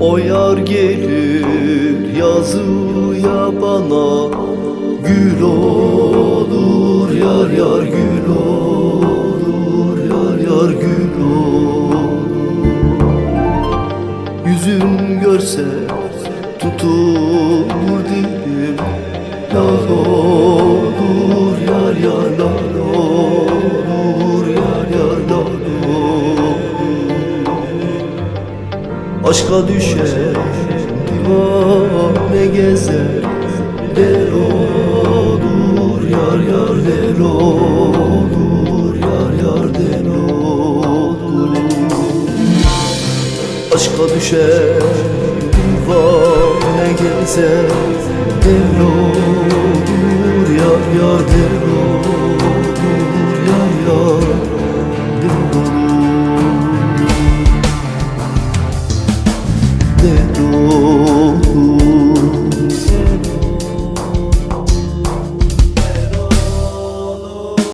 O yar gelir yazıya bana Gül olur yar yar gül olur Yar yar gül olur. Yüzün görse tutulur dilim Lar olur yar yar lar olur Yar yar lar olur Aşka düşer. Divane gezer. Der olur yar yar der olur Yar yar der olur. Aşka düşer. Divane gezer. Der olur yar yar der olur Ne olur